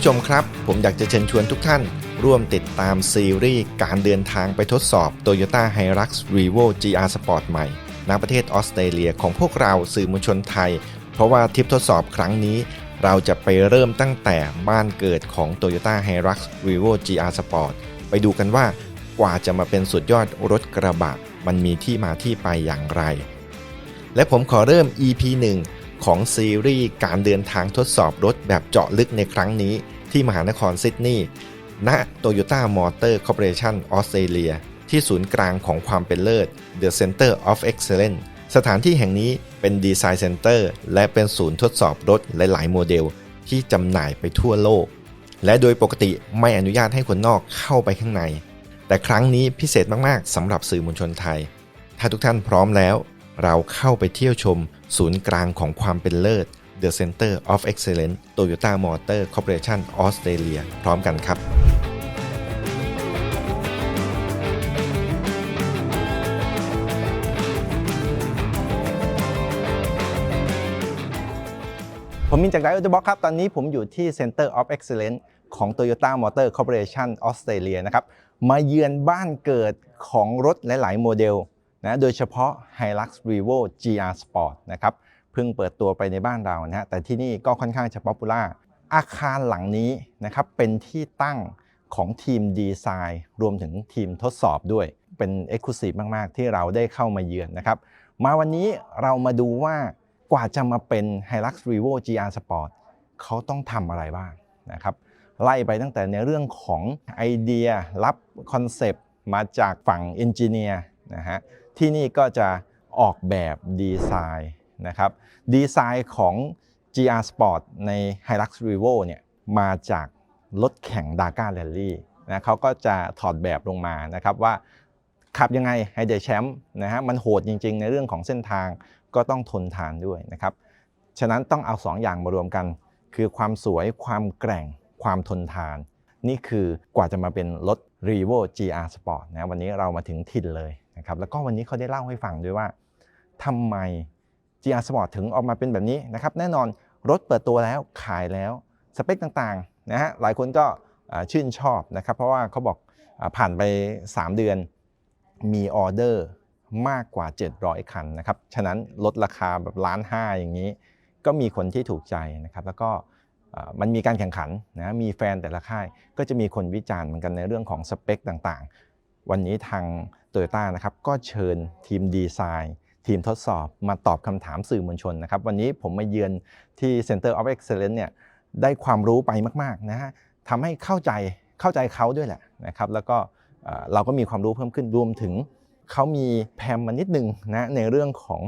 ผู้ชมครับ ผมอยากจะเชิญชวนทุกท่าน ร่วมติดตามซีรีส์การเดินทางไปทดสอบ Toyota Hilux Revo GR Sport ใหม่ณประเทศออสเตรเลียของพวกเราสื่อมวลชนไทย เพราะว่าทริปทดสอบครั้งนี้ เราจะไปเริ่มตั้งแต่บ้านเกิดของ Toyota Hilux Revo GR Sport ไปดูกันว่ากว่าจะมาเป็นสุดยอดรถกระบะมันมีที่มาที่ไปอย่างไร และผมขอเริ่ม EP 1 ของซีรีส์การเดินทางทดสอบรถแบบเจาะลึกในครั้งนี้ที่มหานครซิดนีย์ณ Toyota Motor Corporation ออสเตรเลียที่ศูนย์กลางของความเป็นเลิศ The Center of Excellence สถานที่แห่งนี้เป็นดีไซน์เซ็นเตอร์และเป็นศูนย์ทดสอบรถหลาย ๆ โมเดล ที่จำหน่ายไปทั่วโลก และโดยปกติไม่อนุญาตให้คนนอกเข้าไปข้างใน แต่ครั้งนี้พิเศษมาก ๆสำหรับสื่อมวลชนไทย ถ้าทุกท่านพร้อมแล้ว เราเข้าไปเที่ยวชม ศูนย์กลางของความเป็นเลิศ The Center of Excellence Toyota Motor Corporation Australia พร้อมกันครับ ผมมินจากไดโอเดบ็อกครับ ตอนนี้ผมอยู่ที่ Center of Excellence ของ Toyota Motor Corporation Australia นะครับ มาเยือนบ้านเกิดของรถหลาย ๆ โมเดล นะโดยเฉพาะ Hilux Revo GR Sport นะครับเพิ่งเปิดตัวไปในบ้านเรานะฮะแต่ที่นี่ก็ค่อนข้างจะป๊อปปูล่าอาคารหลังนี้นะครับเป็นที่ตั้งของทีมดีไซน์รวมถึงทีมทดสอบด้วย เป็น e x c l u s i v e มาก ๆ ที่เราได้เข้ามาเยือนนะครับ มาวันนี้เรามาดูว่ากว่าจะมาเป็น Hilux Revo GR Sport เขาต้องทำอะไรบ้างนะครับไล่ไปตั้งแต่ในเรื่องของไอเดียรับคอนเซปต์มาจากฝั่งเอนจิเนียร์นะฮะ ที่นี่ก็จะออกแบบดีไซน์นะครับดีไซน์ของ GR Sport ใน Hilux Revo เนี่ยมาจากรถแข่ง Dakar Rally นะเขาก็จะถอดแบบลงมานะครับว่าขับยังไงให้ได้แชมป์นะฮะมันโหดจริงๆ ในเรื่องของเส้นทางก็ต้องทนทานด้วยนะครับฉะนั้นต้องเอา 2 อย่างมารวมกัน คือความสวยความแกร่งความทนทาน นี่คือกว่าจะมาเป็นรถ r e v o GR Sport นะวันนี้เรามาถึงถิ่นเลยนะครับแล้วก็วันนี้เขาได้เล่าให้ฟังด้วยว่าทำไม GR Sport ถึงออกมาเป็นแบบนี้นะครับแน่นอนรถเปิดตัวแล้วขายแล้วสเปคต่างๆนะฮะหลายคนก็ชื่นชอบนะครับ เพราะว่าเขาบอกอผ่านไป 3 เดือนมีออเดอร์มากกว่า 700 คันนะครับ ฉะนั้นลดราคาแบบล้านห้าอย่างนี้ ก็มีคนที่ถูกใจนะครับ แล้วก็ มันมีการแข่งขันนะมีแฟนแต่ละค่ายก็จะมีคนวิจารณ์เหมือนกันในเรื่องของสเปคต่างๆ วันนี้ทาง t o y ยต้านะครับก็เชิญทีมดีไซน์ ทีมทดสอบมาตอบคำถามสื่อมวลชนนะครับวันนี้ผมมาเยือนที่ Center of Excellence เนี่ยได้ความรู้ไปมากๆนะฮะทำให้เข้าใจเข้าใจเขาด้วยแหละนะครับแล้วก็เอ่อเราก็มีความรู้เพิ่มขึ้นรวมถึงเขามีแพมมานิดนึงนะในเรื่องของ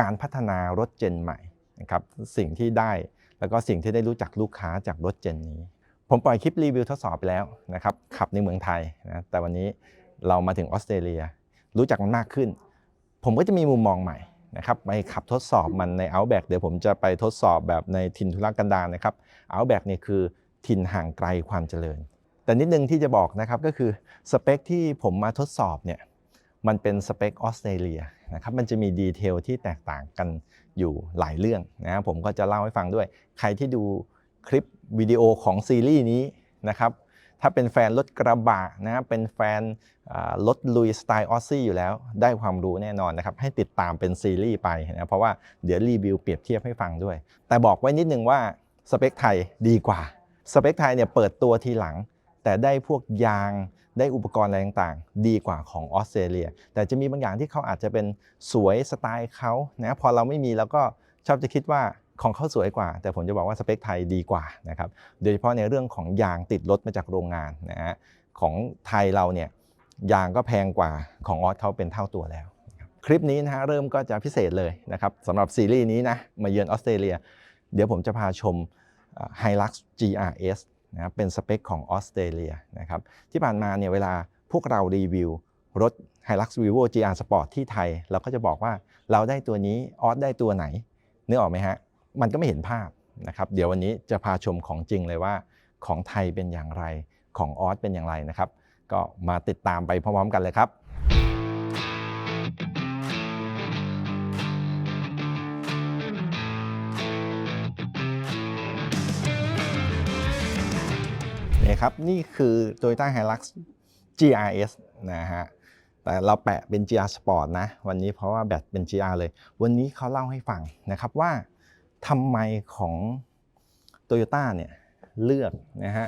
การพัฒนารถเจนใหม่นะครับสิ่งที่ได้ แล้วก็สิ่งที่ได้รู้จักลูกค้าจากรถเจนนี้ ผมปล่อยคลิปรีวิวทดสอบไปแล้วนะครับขับในเมืองไทยนะแต่วันนี้เรามาถึงออสเตรเลีย รู้จักมันมากขึ้น ผมก็จะมีมุมมองใหม่นะครับไปขับทดสอบมันใน Outback เดี๋ยวผมจะไปทดสอบแบบในถิ่นทุรกันดารนะครับ Outback เนี่ยคือถิ่นห่างไกลความเจริญ แต่นิดนึงที่จะบอกนะครับก็คือสเปคที่ผมมาทดสอบเนี่ย มันเป็นสเปคออสเตรเลียนะครับมันจะมีดีเทลที่แตกต่างกันอยู่หลายเรื่องนะผมก็จะเล่าให้ฟังด้วย ใครที่ดูคลิปวิดีโอของซีรีส์นี้นะครับถ้าเป็นแฟนรถกระบะนะเป็นแฟนรถลุยสไตล์ออสซี่อยู่แล้ว ได้ความรู้แน่นอนนะครับ ให้ติดตามเป็นซีรีส์ไปนะเพราะว่าเดี๋ยวรีวิวเปรียบเทียบให้ฟังด้วย แต่บอกไว้นิดนึงว่าสเปคไทยดีกว่า สเปคไทยเนี่ยเปิดตัวทีหลัง แต่ได้พวกยาง ได้อุปกรณ์อะไรต่างๆ ดีกว่าของออสเตรเลีย แต่จะมีบางอย่างที่เขาอาจจะเป็นสวยสไตล์เขานะพอเราไม่มีเราก็ชอบจะคิดว่าของเขาสวยกว่า แต่ผมจะบอกว่าสเปคไทยดีกว่านะครับโดยเฉพาะในเรื่องของยางติดรถมาจากโรงงานนะฮะของไทยเราเนี่ยยางก็แพงกว่าของออสเขาเป็นเท่าตัวแล้วครับคลิปนี้นะฮะเริ่มก็จะพิเศษเลยนะครับสำหรับซีรีส์นี้นะมาเยือนออสเตรเลีย เดี๋ยวผมจะพาชมไฮลักซ์ GRS นะครับเป็นสเปคของออสเตรเลียนะครับที่ผ่านมาเนี่ยเวลาพวกเรารีวิวรถ Hilux Vivo GR Sport ที่ไทย เราก็จะบอกว่าเราได้ตัวนี้ออสได้ตัวไหนนึกออกไหมฮะมันก็ไม่เห็นภาพนะครับเดี๋ยววันนี้จะพาชมของจริงเลยว่า ของไทยเป็นอย่างไรของออสเป็นอย่างไรนะครับ ก็มาติดตามไปพร้อมๆกันเลยครับ ครับ นี่คือ Toyota Hilux GRS นะฮะ แต่เราแปะเป็น GR Sport นะ วันนี้เพราะว่าแบตเป็น GR เลย วันนี้เขาเล่าให้ฟังนะครับว่าทำไมของ Toyota เนี่ยเลือกนะฮะ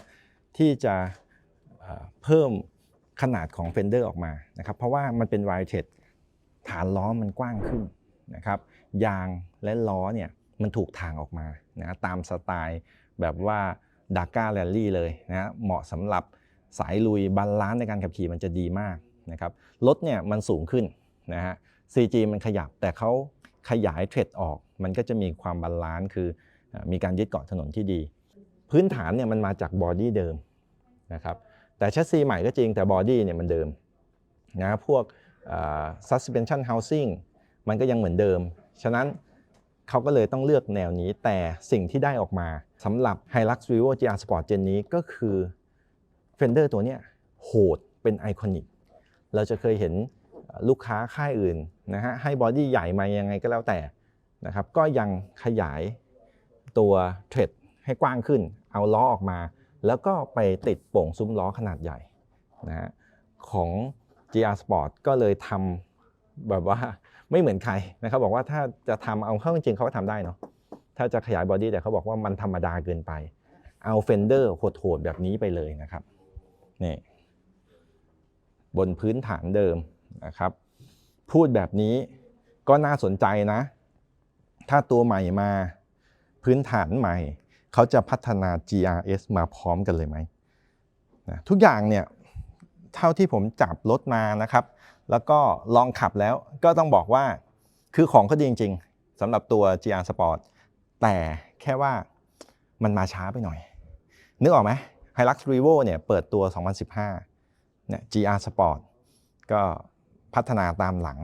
ที่จะเพิ่มขนาดของ Fender ออกมานะครับ เพราะว่ามันเป็น w i r e t e d ฐานล้อมันกว้างขึ้นนะครับ ยางและล้อเนี่ยมันถูกทางออกมานะตามสไตล์แบบว่า ดาก้าแรลลี่เลยนะเหมาะสำหรับสายลุยบาลานซ์ในการขับขี่มันจะดีมากนะครับรถเนี่ยมันสูงขึ้นนะฮะ CG มันขยับแต่เขาขยายเทรดออก มันก็จะมีความบาลานซ์คือมีการยึดเกาะถนนที่ดี พื้นฐานเนี่ยมันมาจากบอดี้เดิมนะครับแต่แชสซีใหม่ก็จริงแต่บอดี้เนี่ยมันเดิมนะพวก suspension housing มันก็ยังเหมือนเดิม ฉะนั้นเขาก็เลยต้องเลือกแนวนี้แต่สิ่งที่ได้ออกมา สำหรับ Hilux Revo GR Sport Gen นี้ก็คือ Fender ตัวเนี้ยโหดเป็นไอคอนิก เราจะเคยเห็นลูกค้าค่ายอื่นนะฮะให้บอดี้ใหญ่มายังไงก็แล้วแต่นะครับก็ยังขยายตัวเทรดให้กว้างขึ้น เอาล้อออกมา แล้วก็ไปติดโป่งซุ้มล้อขนาดใหญ่นะฮะของ GR Sport ก็เลยทำแบบว่าไม่เหมือนใครนะครับบอกว่าถ้าจะทำเอาเข้าจริงเขาก็ทำได้เนาะ ถ้าจะขยายบอดี้แต่เขาบอกว่ามันธรรมดาเกินไป เอาเฟนเดอร์โหดๆแบบนี้ไปเลยนะครับนี่บนพื้นฐานเดิมนะครับ พูดแบบนี้ก็น่าสนใจนะ ถ้าตัวใหม่มาพื้นฐานใหม่ เขาจะพัฒนา GRS มาพร้อมกันเลยไหมนะทุกอย่างเนี่ยเท่าที่ผมจับรถมานะครับ แล้วก็ลองขับแล้วก็ต้องบอกว่าคือของเขาดีจริงๆสำหรับตัว GR Sport แต่แค่ว่ามันมาช้าไปหน่อย นึกออกไหม Hilux Revo เนี่ยเปิดตัว 2015เนี่ย GR Sport ก็พัฒนาตามหลัง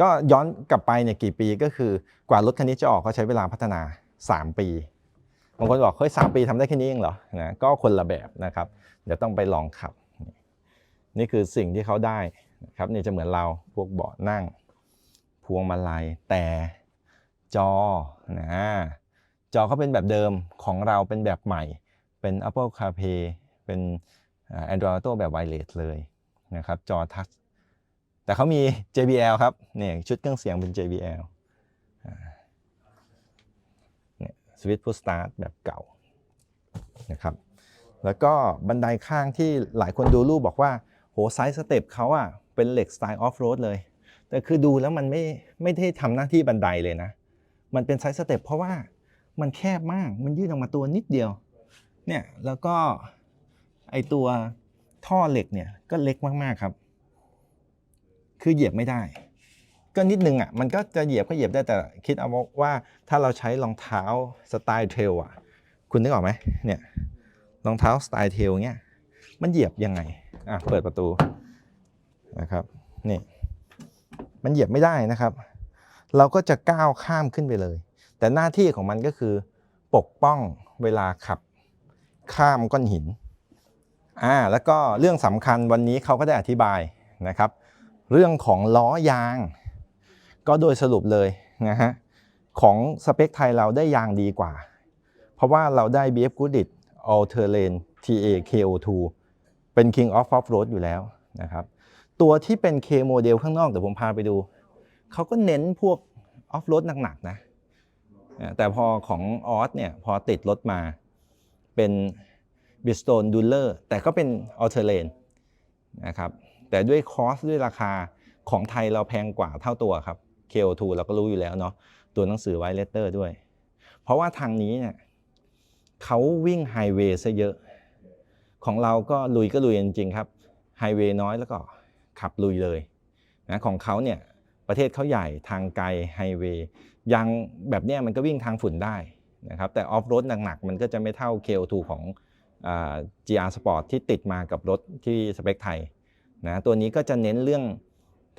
ก็ย้อนกลับไปเนี่ยกี่ปีก็คือกว่ารถคันนี้จะออกก็ใช้เวลาพัฒนา 3 ปีบางคนบอกเฮ้ยสปีทำได้แค่นี้เองเหรอนะก็คนละแบบนะครับ เดี๋ยวต้องไปลองขับ นี่คือสิ่งที่เขาได้นะครับนี่จะเหมือนเราพวกเบาะนั่ง พวงมาลัยแต่ จอนะจอเขาเป็นแบบเดิมของเราเป็นแบบใหม่ เป็น Apple CarPlay เป็น Android Auto แบบ wireless เลยนะครับจอทัชแต่เขามี JBL ครับเนี่ยชุดเครื่องเสียงเป็น JBL เนี่ยสวิตช์พุชสตาร์ทแบบเก่านะครับแล้วก็บันไดข้างที่หลายคนดูรูปบอกว่า โหไซส์สเต็ปเขาอะเป็นเหล็กสไตล์ออฟโรดเลย แต่คือดูแล้วมันไม่ไม่ได้ทำหน้าที่บันไดเลยนะ มันเป็นไซส์สเต็ปเพราะว่ามันแคบมาก มันยืดออกมาตัวนิดเดียว เนี่ย แล้วก็ไอตัวท่อเหล็กเนี่ยก็เล็กมากๆครับ คือเหยียบไม่ได้ ก็นิดนึงอะ มันก็จะเหยียบก็เหยียบได้แต่คิดเอาว่าถ้าเราใช้รองเท้าสไตล์เทรลอะ คุณนึกออกไหมเนี่ย รองเท้าสไตล์เทรลเงี้ย มันเหยียบยังไง อะ เปิดประตูนะครับ นี่ มันเหยียบไม่ได้นะครับ เราก็จะก้าวข้ามขึ้นไปเลย แต่หน้าที่ของมันก็คือปกป้องเวลาขับข้ามก้อนหินอ่าแล้วก็เรื่องสำคัญวันนี้เขาก็ได้อธิบายนะครับ เรื่องของล้อยาง ก็โดยสรุปเลยนะฮะของสเปคไทยเราได้ยางดีกว่า เพราะว่าเราได้ BF Goodrich All Terrain TA KO2 เป็น King of Off Road อยู่แล้วนะครับ ตัวที่เป็น K โมเดลข้างนอกเดี๋ยวผมพาไปดู เขาก็เน้นพวกออฟโรดหนักๆนะแต่พอของออสเนี่ยพอติดรถมาเป็น b r i s t o n d u l e r แต่ก็เป็น All Terrain นะครับแต่ด้วยคอสด้วยราคาของไทยเราแพงกว่าเท่าตัวครับ KO2 เราก็รู้อยู่แล้วเนาะตัวหนังสือไวเลตเตอร์ด้วย เพราะว่าทางนี้เนี่ยเขาวิ่งไฮเวย์ซะเยอะ ของเราก็ลุยก็ลุยจริงๆครับไฮเวย์น้อยแล้วก็ขับลุยเลยนะของเขาเนี่ย ประเทศเขาใหญ่ทางไกลไฮเวย์ยางแบบเนี้ยมันก็วิ่งทางฝุ่นได้นะครับแต่ออฟโรดหนักๆ มันก็จะไม่เท่า KO2 ของอ่า GR Sport ที่ติดมากับรถที่สเปคไทยนะตัวนี้ก็จะเน้นเรื่อง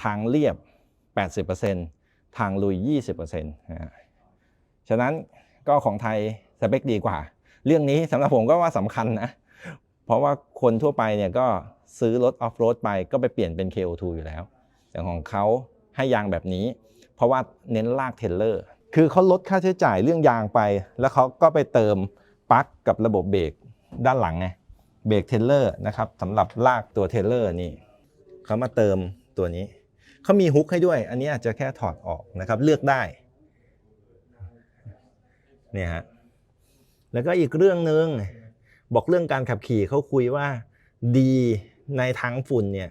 ทางเรียบ 80%ทางลุย 20%นะฉะนั้นก็ของไทยสเปคดีกว่า เรื่องนี้สำหรับผมก็ว่าสำคัญนะ เพราะว่าคนทั่วไปเนี่ยก็ซื้อรถออฟโรดไปก็ไปเปลี่ยนเป็น KO2 อยู่แล้ว แต่ของเขา ให้ยางแบบนี้ เพราะว่าเน้นลากเทเลอร์ คือเขาลดค่าใช้จ่ายเรื่องยางไป แล้วเขาก็ไปเติมปลั๊กกับระบบเบรกด้านหลังไงเบรกเทเลอร์นะครับสำหรับลากตัวเทเลอร์นี่เขามาเติมตัวนี้เขามีฮุกให้ด้วย อันนี้อาจจะแค่ถอดออกนะครับ เลือกได้เนี่ยฮะแล้วก็อีกเรื่องหนึ่งบอกเรื่องการขับขี่เขาคุยว่าดีในทางฝุ่นเนี่ย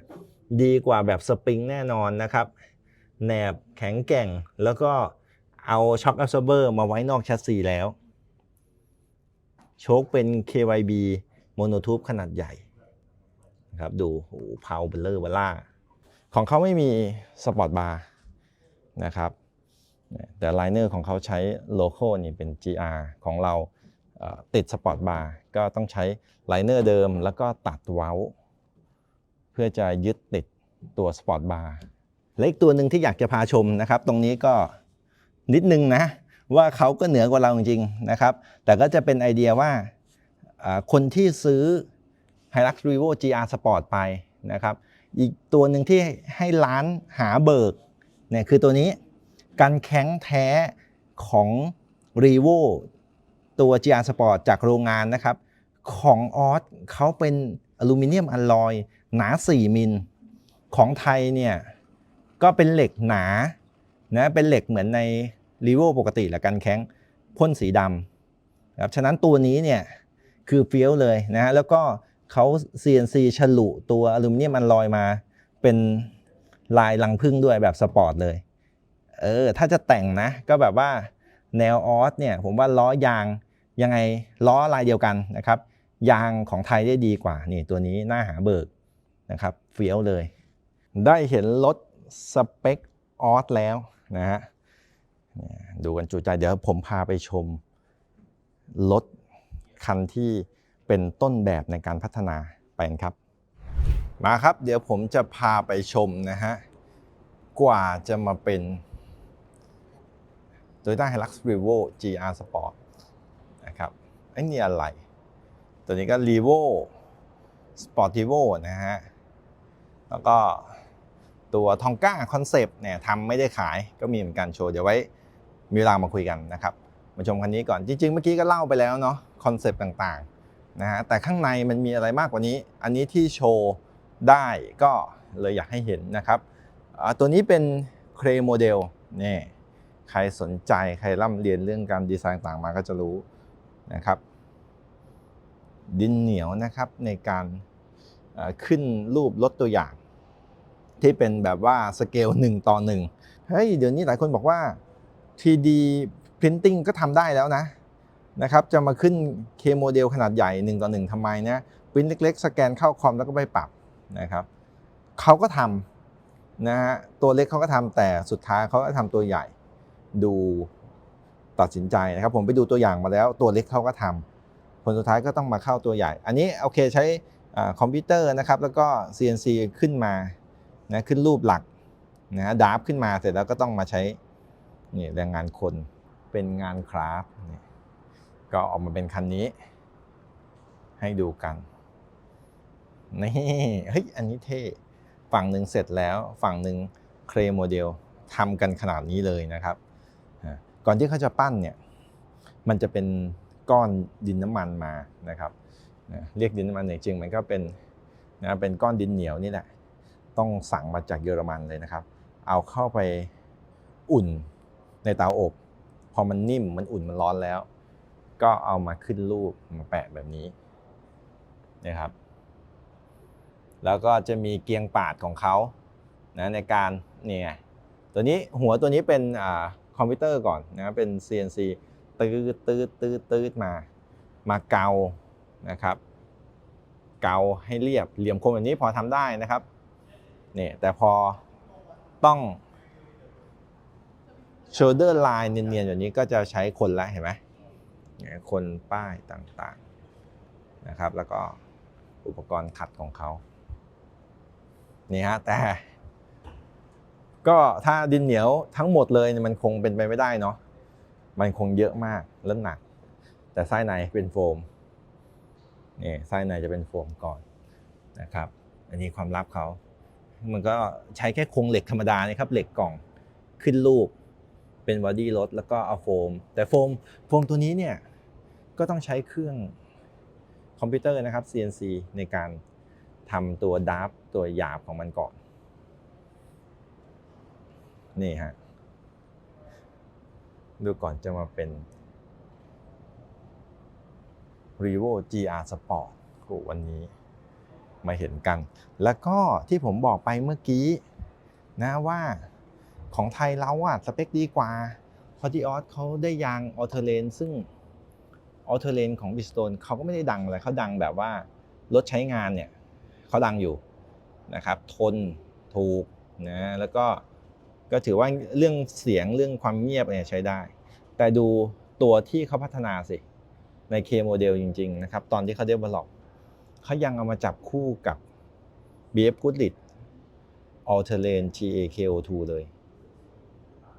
ดีกว่าแบบสปริงแน่นอนนะครับ แหนบแข็งแกร่ง แล้วก็เอาช็อค a อ s เบอร์มาไว้นอกแชสซีแล้ว โชคเป็น KYB โมโนทูบขนาดใหญ่ครับดูโอ้เพาเบลเลอร์เบล่า ของเขาไม่มีสปอร์ตบาร์นะครับแต่ไลเนอร์ของเขาใช้โลโก้นี่เป็น GR ของเราติดสปอร์ตบาร์ก็ต้องใช้ไลเนอร์เดิมแล้วก็ตัดเว้า เพื่อจะยึดติดตัวสปอร์ตบาร์ และอีกตัวหนึ่งที่อยากจะพาชมนะครับ ตรงนี้ก็นิดนึงนะว่าเขาก็เหนือกว่าเราจริงๆนะครับ แต่ก็จะเป็นไอเดียว่าคนที่ซื้อ Hilux Revo GR Sport ไปนะครับ อีกตัวหนึ่งที่ให้ร้านหาเบิกเนี่ยคือตัวนี้กันแข็งแท้ของ Revo ตัว GR Sport จากโรงงานนะครับ ของออสเขาเป็นอลูมิเนียมอลลอยหนา 4 มิล ของไทยเนี่ย ก็เป็นเหล็กหนานะเป็นเหล็กเหมือนในรีโวปกติแหละกันแข้งพ่นสีดำนะครับฉะนั้นตัวนี้เนี่ยคือเฟี้ยวเลยนะฮะแล้วก็เขา CNC ฉลุตัวอลูมิเนียมอัลลอยมา เป็นลายลังพึ่งด้วยแบบสปอร์ตเลยเออถ้าจะแต่งนะก็แบบว่าแนวออสเนี่ยผมว่าล้อยางยังไงล้อลายเดียวกันนะครับ ยางของไทยได้ดีกว่านี่ตัวนี้หน้าหาเบิกนะครับเฟี้ยวเลย ได้เห็นรถ สเปคออสแล้วนะฮะดูกันจุใจเดี๋ยวผมพาไปชมรถคันที่เป็นต้นแบบในการพัฒนาไปครับ มาครับ เดี๋ยวผมจะพาไปชมนะฮะ กว่าจะมาเป็น Toyota Hilux Revo GR Sport นะครับไอ้นี่อะไร ตัวนี้ก็ Revo Sportivo นะฮะ แล้วก็ ตัวทองก้าคอนเซปต์เนี่ยทำไม่ได้ขายก็มีเหมือนกันโชว์เดี๋ยวไว้มีเวลามาคุยกันนะครับมาชมคันนี้ก่อนจริงๆ เมื่อกี้ก็เล่าไปแล้วเนาะคอนเซปต์ต่างๆนะฮะแต่ข้างในมันมีอะไรมากกว่านี้ อันนี้ที่โชว์ได้ก็เลยอยากให้เห็นนะครับตัวนี้เป็นเครโมเดลนี่ใครสนใจใครร่ำเรียนเรื่องการดีไซน์ต่างมาก็จะรู้นะครับ ดินเหนียวนะครับในการขึ้นรูปรถตัวอย่าง ที่เป็นแบบว่าสเกล1ต่อ1เฮ้ยเดี๋ยวนี้หลายคนบอกว่า 3D Printing ก็ทำได้แล้วนะนะครับจะมาขึ้นเคโมเดลขนาดใหญ่ 1 ต่อ 1ทำไมนะปริ้นเล็กๆ สแกนเข้าคอมแล้วก็ไปปรับนะครับเขาก็ทำนะฮะตัวเล็กเขาก็ทำแต่สุดท้ายเขาก็ทำตัวใหญ่ดูตัดสินใจนะครับผมไปดูตัวอย่างมาแล้วตัวเล็กเขาก็ทำผลสุดท้ายก็ต้องมาเข้าตัวใหญ่ อันนี้โอเคใช้อคอมพิวเตอร์นะครับแล้วก็ CNC ขึ้นมา นะขึ้นรูปหลักนะดาร์ฟขึ้นมาเสร็จแล้วก็ต้องมาใช้นี่แรงงานคนเป็นงานคราฟก็ออกมาเป็นคันนี้ ให้ดูกันนี่เฮ้ยอันนี้เท่ฝั่งหนึ่งเสร็จแล้วฝั่งหนึ่งเครโมเดลทำกันขนาดนี้เลยนะครับ ก่อนที่เขาจะปั้นเนี่ยมันจะเป็นก้อนดินน้ำมันมานะครับเรียกดินน้ำมันจริงๆมันก็เป็นนะเป็นก้อนดินเหนียวนี่แหละ ต้องสั่งมาจากเยอรมันเลยนะครับ เอาเข้าไปอุ่นในเตาอบ พอมันนิ่มมันอุ่นมันร้อนแล้ว ก็เอามาขึ้นรูปมาแปะแบบนี้นะครับ แล้วก็จะมีเกียงปาดของเขานะในการเนี่ยตัวนี้หัวตัวนี้เป็นอคอมพิวเตอร์ก่อนนะเป็น CNC ตืดตืดตืดตืดมา มาเกานะครับ เกาให้เรียบเหลี่ยมคมแบบนี้พอทำได้นะครับ นี่แต่พอต้อง shoulder line เนียนๆอย่างนี้ก็จะใช้คนละเห็นไหมคนป้ายต่างๆนะครับ แล้วก็อุปกรณ์ขัดของเขานี่ฮะแต่ ก็ถ้าดินเหนียวทั้งหมดเลยมันคงเป็นไปไม่ได้เนาะมันคงเยอะมากและหนัก แต่ไส้ในเป็นโฟมนี่ไส้ในจะเป็นโฟมก่อนนะครับ อันนี้ความลับเขา มันก็ใช้แค่โครงเหล็กธรรมดานี่ครับเหล็กกล่องขึ้นรูปเป็นบอดี้รถแล้วก็เอาโฟม แต่โฟมโฟมตัวนี้เนี่ยก็ต้องใช้เครื่องคอมพิวเตอร์นะครับ CNC ในการทำตัวดับตัวหยาบของมันก่อน นี่ฮะดูก่อนจะมาเป็น r e v o GR Sport โอ้วันนี้ มาเห็นกัน แล้วก็ที่ผมบอกไปเมื่อกี้นะว่าของไทยเราอะสเปคดีกว่าเพราะที่ออสเขาได้ยางออเทเลนซึ่งออเทเลนของบิสโตนเขาก็ไม่ได้ดังอะไรเขาดังแบบว่ารถใช้งานเนี่ยเขาดังอยู่นะครับ ทนถูกนะแล้วก็ก็ถือว่าเรื่องเสียงเรื่องความเงียบเนี่ยใช้ได้ แต่ดูตัวที่เขาพัฒนาสิ ใน K โมเดลจริง ๆ นะครับ ตอนที่เขา develop เเขายังเอามาจับคู่กับ BF Goodrich All Terrain GA KO2 เลย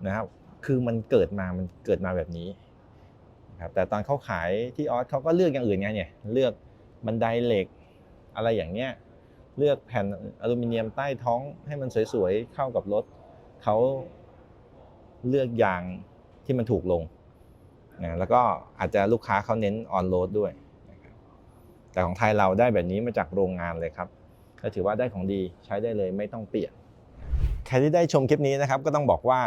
นะครับ คือมันเกิดมามันเกิดมาแบบนี้ครับแต่ตอนเขาขายที่ออสเขาก็เลือกอย่างอื่นไงเนี่ย เลือกบันไดเหล็ก อะไรอย่างเงี้ย เลือกแผ่นอลูมิเนียมใต้ท้องให้มันสวยๆเข้ากับรถเขาเลือกยางที่มันถูกลงนะแล้วก็อาจจะลูกค้าเขาเน้นออนโรดด้วย แต่ของไทยเราได้แบบนี้มาจากโรงงานเลยครับก็ถือว่าได้ของดีใช้ได้เลยไม่ต้องเปลี่ยนใครที่ได้ชมคลิปนี้นะครับก็ต้องบอกว่า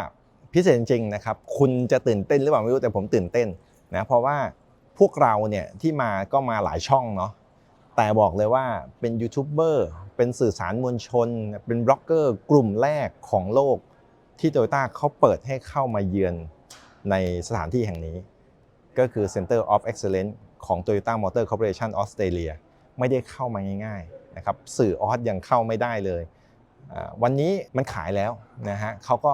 พิเศษจริงๆนะครับคุณจะตื่นเต้นหรือเปล่าไม่รู้แต่ผมตื่นเต้นนะเพราะว่าพวกเราเนี่ยที่มาก็มาหลายช่องเนาะแต่บอกเลยว่าเป็นยูทูบเบอร์เป็นสื่อสารมวลชน เป็นบล็อกเกอร์กลุ่มแรกของโลกที่โตโยต้าเขาเปิดให้เข้ามาเยือนในสถานที่แห่งนี้ ก็คือ Center of Excellence ของ Toyota Motor Corporation Australia ไม่ได้เข้ามาง่ายๆนะครับสื่อออสยังเข้าไม่ได้เลย วันนี้มันขายแล้วนะฮะเขาก็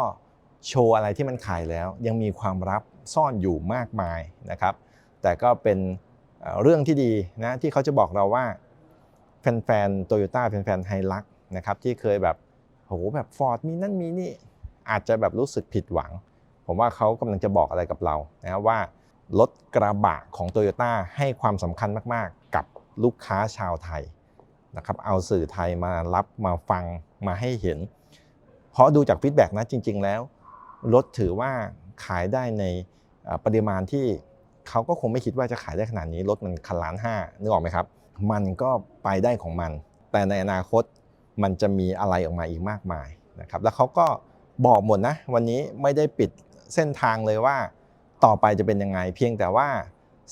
โชว์อะไรที่มันขายแล้ว ยังมีความลับซ่อนอยู่มากมายนะครับ แต่ก็เป็นเรื่องที่ดีนะที่เขาจะบอกเราว่าแฟนๆโตโยต้าแฟนๆไฮลักนะครับที่เคยแบบโหแบบฟอร์ดมีนั่นมีนี่อาจจะแบบรู้สึกผิดหวัง ผมว่าเขากำลังจะบอกอะไรกับเรานะว่า รถกระบะของ t o y ยต้ให้ความสำคัญมาก ๆ กับลูกค้าชาวไทยนะครับเอาสื่อไทยมารับมาฟังมาให้เห็น เพราะดูจากฟีดแบ็กนะจริง ๆ แล้ว รถถือว่าขายได้ในปริมาณที่เขาก็คงไม่คิดว่าจะขายได้ขนาดนี้ รถมันคันล้านห้านึกออกไหมครับ มันก็ไปได้ของมัน แต่ในอนาคตมันจะมีอะไรออกมาอีกมากมายนะครับแล้วเขาก็บอกหมดนะ วันนี้ไม่ได้ปิดเส้นทางเลยว่า ต่อไปจะเป็นยังไง เพียงแต่ว่า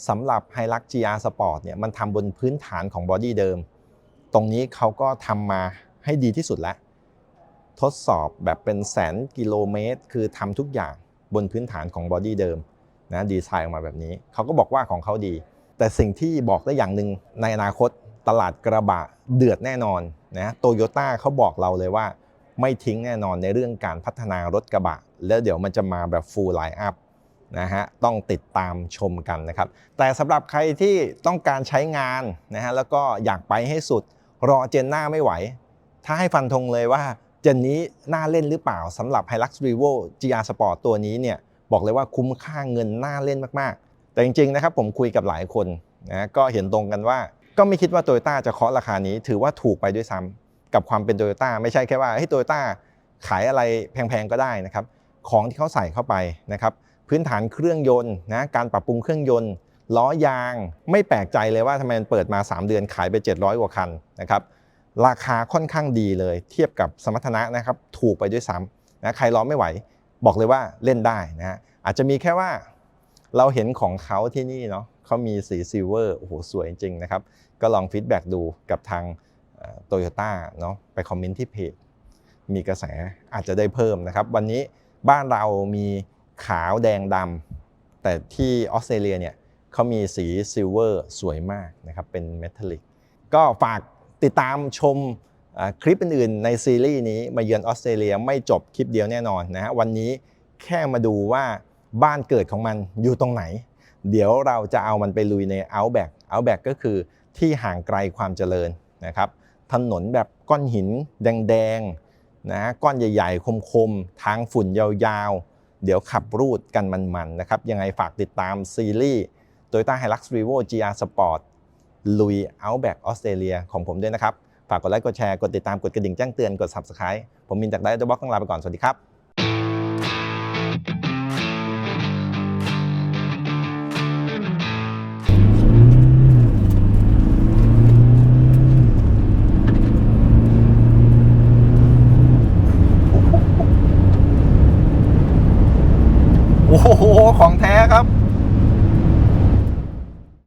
สำหรับ h i l u x GR Sport เนี่ยมันทำบนพื้นฐานของบอดี้เดิม ตรงนี้เขาก็ทำมาให้ดีที่สุดแล้ว ทดสอบแบบเป็นแสนกิโลเมตร คือทำทุกอย่างบนพื้นฐานของบอดี้เดิมนะดีไซน์ออกมาแบบนี้ เขาก็บอกว่าของเขาดี แต่สิ่งที่บอกได้อย่างหนึ่งในอนาคตตลาดกระบะเดือดแน่นอนนะโตโยต้าเขาบอกเราเลยว่า ไม่ทิ้งแน่นอนในเรื่องการพัฒนารถกระบะ แล้วเดี๋ยวมันจะมาแบบ full line up นะฮะต้องติดตามชมกันนะครับ แต่สำหรับใครที่ต้องการใช้งานนะฮะแล้วก็อยากไปให้สุดรอเจนหน้าไม่ไหว ถ้าให้ฟันธงเลยว่าเจนนี้น่าเล่นหรือเปล่าสำหรับ Hilux Revo GR Sport ตัวนี้เนี่ยบอกเลยว่าคุ้มค่าเงินน่าเล่นมากๆ แต่จริงๆนะครับผมคุยกับหลายคนนะก็เห็นตรงกันว่า ก็ไม่คิดว่า Toyota จะเคาะราคานี้ ถือว่าถูกไปด้วยซ้ำกับความเป็น Toyota ไม่ใช่แค่ว่าเฮ้ย Toyota ขายอะไรแพงๆก็ได้นะครับของที่เขาใส่เข้าไปนะครับ พื้นฐานเครื่องยนต์นะการปรับปรุงเครื่องยนต์ล้อยางไม่แปลกใจเลยว่าทำไมมันเปิดมา 3 เดือนขายไป 700 กว่าคันนะครับราคาค่อนข้างดีเลย เทียบกับสมรรถนะนะครับถูกไปด้วยซ้ำนะใครรอไม่ไหว บอกเลยว่าเล่นได้นะฮะอาจจะมีแค่ว่าเราเห็นของเขาที่นี่เนาะเขามีสีซิลเวอร์โอ้โหสวยจริงนะครับ ก็ลองฟีดแบ็กดูกับทางโตโยต้าเนาะไปคอมเมนต์ที่เพจมีกระแสอาจจะได้เพิ่มนะครับ วันนี้บ้านเรามี ขาวแดงดำแต่ที่ออสเตรเลียเนี่ยเขามีสีซิลเวอร์สวยมากนะครับเป็นเมทัลลิกก็ฝากติดตามชมคลิปอื่นๆในซีรีส์นี้มาเยือนออสเตรเลียไม่จบคลิปเดียวแน่นอนนะฮะวันนี้แค่มาดูว่าบ้านเกิดของมันอยู่ตรงไหน เดี๋ยวเราจะเอามันไปลุยใน Outback Outback ก็คือที่ห่างไกลความเจริญนะครับถนนแบบก้อนหินแดงๆนะก้อนใหญ่ๆ คมๆ ทางฝุ่นยาวๆ เดี๋ยวขับรูดกันมันๆนะครับ ยังไงฝากติดตามซีรีส์ Toyota Hilux Revo GR Sport ลุย Outback Australia ของผมด้วยนะครับ ฝากกดไลค์กดแชร์ กดติดตามกดกระดิ่งแจ้งเตือนกด Subscribe ผมมินจากไดร์บ็อกต้องลาไปก่อน สวัสดีครับ โอ้โห ของแท้ครับ